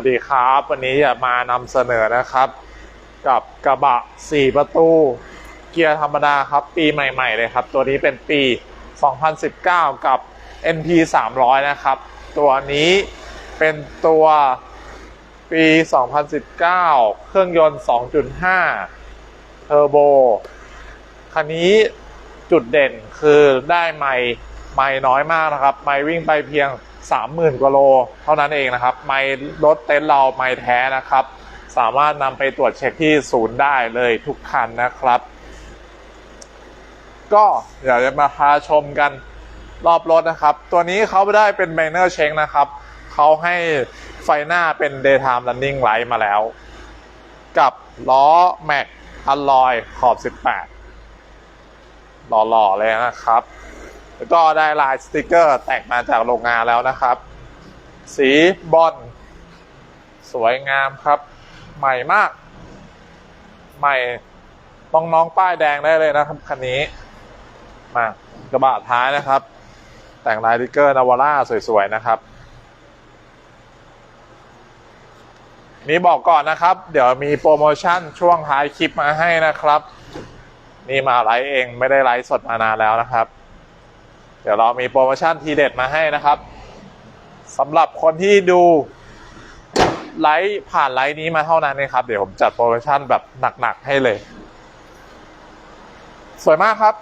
วัสดีครับ วันนี้จะมานำเสนอนะครับ กับกระบะ 4 ประตู เกียร์ธรรมดาครับ ปีใหม่ ๆ เลยครับ ตัวนี้เป็นปี 2019 กับ NP 300 นะครับ ตัวนี้เป็นตัวปี 2019 เครื่องยนต์ 2.5 เทอร์โบ คันนี้จุดเด่นคือได้ไม่ไม่น้อยมากนะครับ ไม่วิ่งไปเพียง 30,000กว่าโล เท่านั้นเองนะครับ ไม่รถเต็นท์เราไม่แท้นะครับ สามารถนำไปตรวจเช็คที่ศูนย์ได้เลยทุกคันนะครับ ก็เดี๋ยวจะมาพาชมกันรอบรถนะครับ ตัวนี้เขาได้เป็น Minor Check นะครับเขาให้ไฟหน้าเป็น Daytime Running Light มาแล้ว กับล้อแม็กอลลอยขอบ 18 หล่อๆเลยนะครับ แล้วก็ได้ลายสติกเกอร์แตกมาจากโรงงานแล้วนะครับ สีบอลสวยงามครับ ใหม่มาก ใหม่ต้องน้องป้ายแดงได้เลยนะครับคันนี้ มากระบะท้ายนะครับ แต่งลายสติกเกอร์นาวาร่าสวยๆนะครับนี่บอกก่อนนะครับ เดี๋ยวมีโปรโมชั่นช่วงท้ายคลิปมาให้นะครับ นี่มาไลฟ์เองไม่ได้ไลฟ์สดมานานแล้วนะครับ เดี๋ยวเรามีโปรโมชั่นทีเด็ดมาให้นะครับสำหรับคนที่ดูไลฟ์ผ่านไลฟ์นี้มาเท่านั้นนะครับ เดี๋ยวผมจัดโปรโมชั่นแบบหนักๆให้เลย สวยมากครับ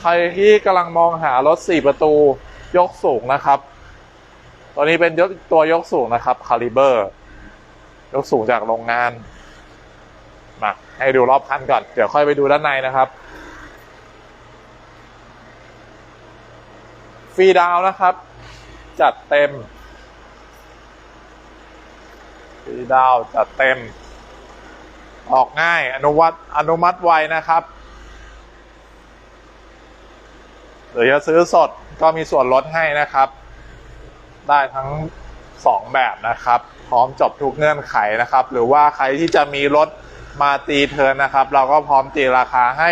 ใครที่กำลังมองหารถ 4 ประตูยกสูงนะครับ ตัวนี้เป็นตัวยกสูงนะครับคาลิเบอร์ยกสูงจากโรงงานมาให้ดูรอบคันก่อน เดี๋ยวค่อยไปดูด้านในนะครับ รีดาวนะครับ จัดเต็มฟรีดาวจัดเต็ม ออกง่ายอนุวัตอนุมัติไวนะครับ หรือจะซื้อสดก็มีส่วนลดให้นะครับ ได้ทั้ง2แบบนะครับ พร้อมจบทุกเงื่อนไขนะครับ หรือว่าใครที่จะมีรถมาตีเทินนะครับ เราก็พร้อมตีราคาให้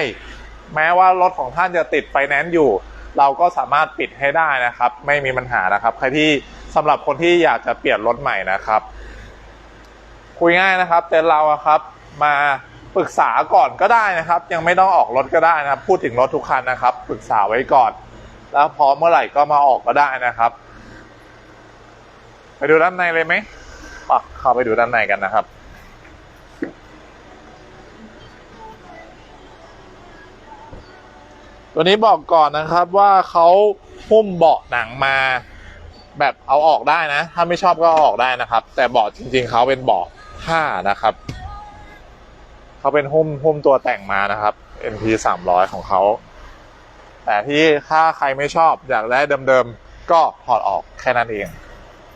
แม้ว่ารถของท่านจะติดไฟแนนซ์อยู่ เราก็สามารถปิดให้ได้นะครับ ไม่มีปัญหานะครับ ใครที่สำหรับคนที่อยากจะเปลี่ยนรถใหม่นะครับ คุยง่ายนะครับเต็นท์เราครับมาปรึกษาก่อนก็ได้นะครับ ยังไม่ต้องออกรถก็ได้นะครับ พูดถึงรถทุกคันนะครับ ปรึกษาไว้ก่อน แล้วพอเมื่อไหร่ก็มาออกก็ได้นะครับ ไปดูด้านในเลยไหมปะเข้าไปดูด้านในกันนะครับ ตัวนี้บอกก่อนนะครับว่าเขาหุ้มเบาะหนังมา แบบเอาออกได้นะ ถ้าไม่ชอบก็อออกได้นะครับ แต่เบาะจริงๆเขาเป็นเบาะผ้านะครับเขาเป็นหุ้มหุ้มตัวแต่งมานะครับ NP 300 ของเขาแต่ที่ถ้าใครไม่ชอบอยากได้เดิมๆก็ถอดออกแค่นั้นเอง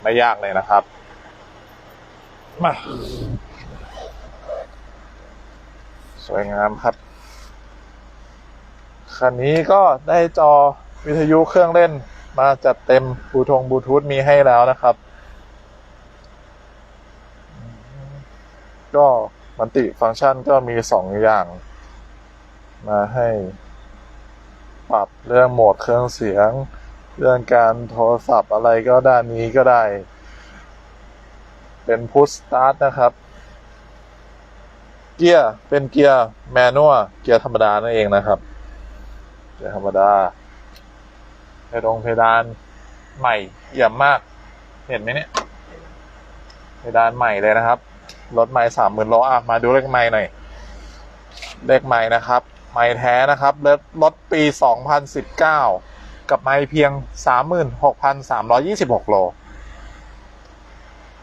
ไม่ยากเลยนะครับมาสวยงามครับ คันนี้ก็ได้จอวิทยุเครื่องเล่นมาจัดเต็มบูทงบูทูธมีให้แล้วนะครับ ก็มันติฟังก์ชันก็มีสองอย่าง มาให้ปรับเรื่องโหมดเครื่องเสียง เรื่องการโทรศัพท์อะไรก็ด้านนี้ก็ได้ เป็นพุชสตาร์ทนะครับ เกียร์เป็นเกียร์แมนนวลเกียร์ธรรมดานั่นเองนะครับ เกียร์ธรรมดาเพดงเพดานใหม่เยี่ยมมาก เห็นไหมเนี่ยเพดานใหม่เลยนะครับ รถใหม่สามหมื่นโลอะมาดูเลขใหม่หน่อย เลขใหม่นะครับใหม่แท้นะครับรถรถปี 2019 กับไม่เพียง 36,326 โล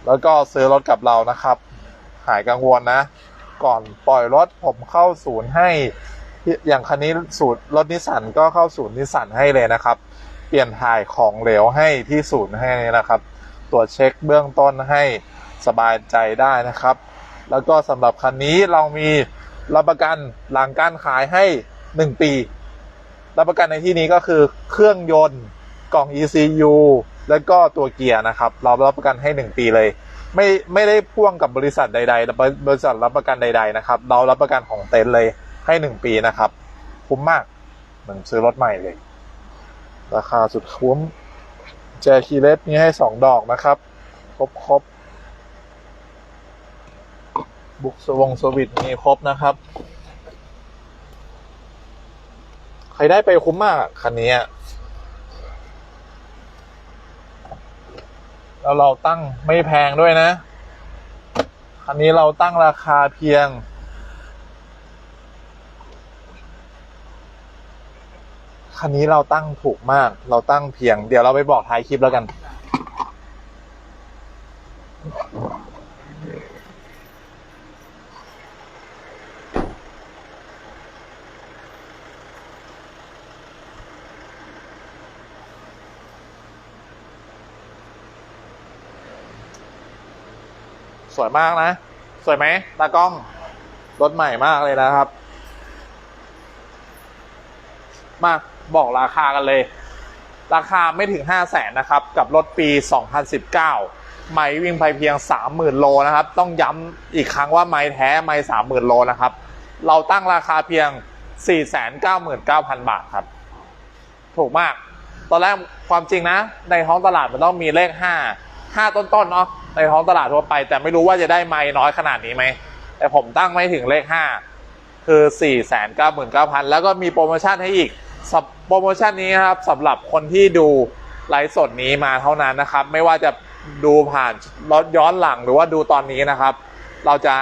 แล้วก็ซื้อรถกับเรานะครับ หายกังวลนะ ก่อนปล่อยรถผมเข้าศูนย์ให้ อย่างคันนี้ศูนย์รถนิสสันก็เข้าศูนย์นิสสันให้เลยนะครับ เปลี่ยนถ่ายของเหลวให้ที่ศูนย์ให้นะครับ ตรวจเช็คเบื้องต้นให้สบายใจได้นะครับ แล้วก็สำหรับคันนี้เรามีรับประกันหลังการขายให้ 1 ปี รับประกันในที่นี้ก็คือเครื่องยนต์กล่อง ECU แล้วก็ตัวเกียร์นะครับ เรารับประกันให้ 1 ปีเลย ไม่ไม่ได้พ่วงกับบริษัทใด ๆ บริษัทรับประกันใด ๆ นะครับ เรารับประกันของเต็นท์เลย ให้1ปีนะครับ คุ้มมาก เหมือนซื้อรถใหม่เลย ราคาสุดคุ้ม แจคีเลสมีให้2ดอกนะครับ ครบครบบุกสวงสวิตมีครบนะครับ ใครได้ไปคุ้มมากคันนี้แล้วเราตั้งไม่แพงด้วยนะ คันนี้เราตั้งราคาเพียง คันนี้เราตั้งถูกมาก เราตั้งเพียง เดี๋ยวเราไปบอกท้ายคลิปแล้วกัน สวยมากนะ สวยไหมตากล้อง รถใหม่มากเลยนะครับ มาบอกราคากันเลย ราคาไม่ถึง 5 0 0แสนนะครับ กับรถปี 2019 ไม่วิ่งไปเพียง 30,000 โลนะครับ ต้องย้ำอีกครั้งว่าไม่แท้ไม่30,000 โลนะครับ เราตั้งราคาเพียง 499,000 บาทครับ ถูกมาก ตอนแรกความจริงนะ ในท้องตลาดมันต้องมีเลข 5 5 ต้นๆเนาะในท้องตลาดทั่วไป แต่ไม่รู้ว่าจะได้ไม่น้อยขนาดนี้ไหมแต่ผมตั้งไม่ถึงเลข 5 คือ 499,000 แล้วก็มีโปรโมชั่นให้อีก สับโปรโมชั่นนี้ครับสำหรับคนที่ดูไลฟ์สดนี้มาเท่านั้นนะครับ ไม่ว่าจะดูผ่านรถย้อนหลังหรือว่าดูตอนนี้นะครับ เราจะ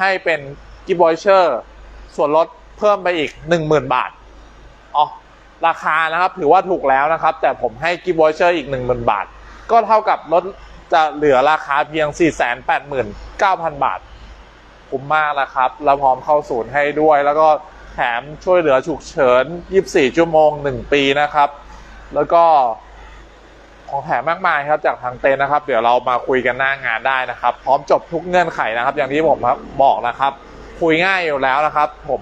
ให้เป็นกิฟต์วอเชอร์ส่วนลดเพิ่มไปอีก 10,000 บาทอ๋อราคานะครับถือว่าถูกแล้วนะครับ แต่ผมให้กิฟต์วอเชอร์อีก 10,000 บาท ก็เท่ากับลดจะเหลือราคาเพียง 489,000 บาท คุ้มมากนะครับ แล้วพร้อมเข้าศูนย์ให้ด้วยแล้วก็ ถมช่วยเหลือฉุกเฉิน 24 ชั่วโมง 1 ปีนะครับ แล้วก็ของแถมมากมายครับจากทางเต็นนะครับ เดี๋ยวเรามาคุยกันหน้างานได้นะครับ พร้อมจบทุกเงื่อนไขนะครับ อย่างที่ผมบอกนะครับ คุยง่ายอยู่แล้วนะครับ ผม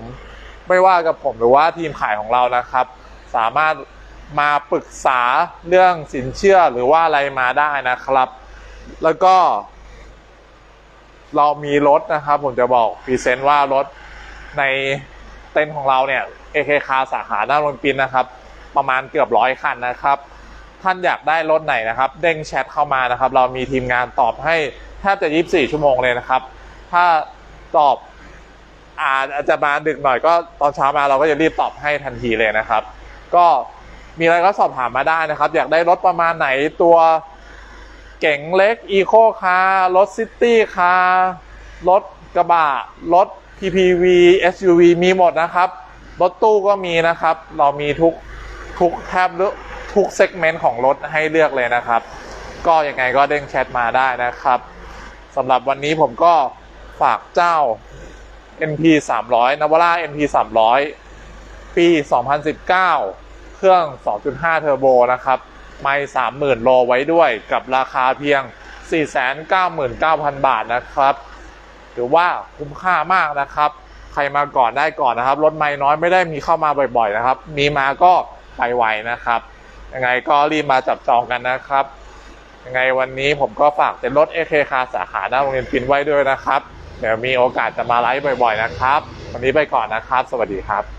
ไม่ว่ากับผมหรือว่าทีมขายของเรานะครับ สามารถมาปรึกษาเรื่องสินเชื่อหรือว่าอะไรมาได้นะครับ แล้วก็ เรามีรถนะครับ ผมจะบอกพรีเซนต์ว่ารถใน เต็นท์ของเราเนี่ย AK คาสาขาหน้าโรงปินนะครับ ประมาณเกือบร้อยคันนะครับ ท่านอยากได้รถไหนนะครับ เด้งแชทเข้ามานะครับ เรามีทีมงานตอบให้แทบจะ 24 ชั่วโมงเลยนะครับ ถ้าตอบอาจจะมาดึกหน่อยก็ตอนเช้ามาเราก็จะรีบตอบให้ทันทีเลยนะครับ ก็มีอะไรก็สอบถามมาได้นะครับ อยากได้รถประมาณไหนตัวเก๋งเล็กอีโคคาร์รถซิตี้คาร์รถกระบะรถ PPV SUV มีหมดนะครับ รถตู้ก็มีนะครับ เรามีทุกทุกแทบทุกเซกเมนต์ของรถให้เลือกเลยนะครับ ก็ยังไงก็เด้งแชทมาได้นะครับสำหรับวันนี้ผมก็ฝากเจ้า NP 300 n a v a r a NP 300 ปี 2019 เครื่อง 2.5 เทอร์โบนะครับไม่30,000 โลไว้ด้วยกับราคาเพียง 499,000 บาทนะครับ ถือว่าคุ้มค่ามากนะครับ ใครมาก่อนได้ก่อนนะครับ รถไม่น้อยไม่ได้มีเข้ามาบ่อยๆนะครับ มีมาก็ไปไวนะครับ ยังไงก็รีบมาจับจองกันนะครับ ยังไงวันนี้ผมก็ฝากเป็นรถ AK คาสาขาหน้าโรงเรียนปินไว้ด้วยนะครับ เดี๋ยวมีโอกาสจะมาไลฟ์บ่อยๆนะครับ วันนี้ไปก่อนนะครับ สวัสดีครับ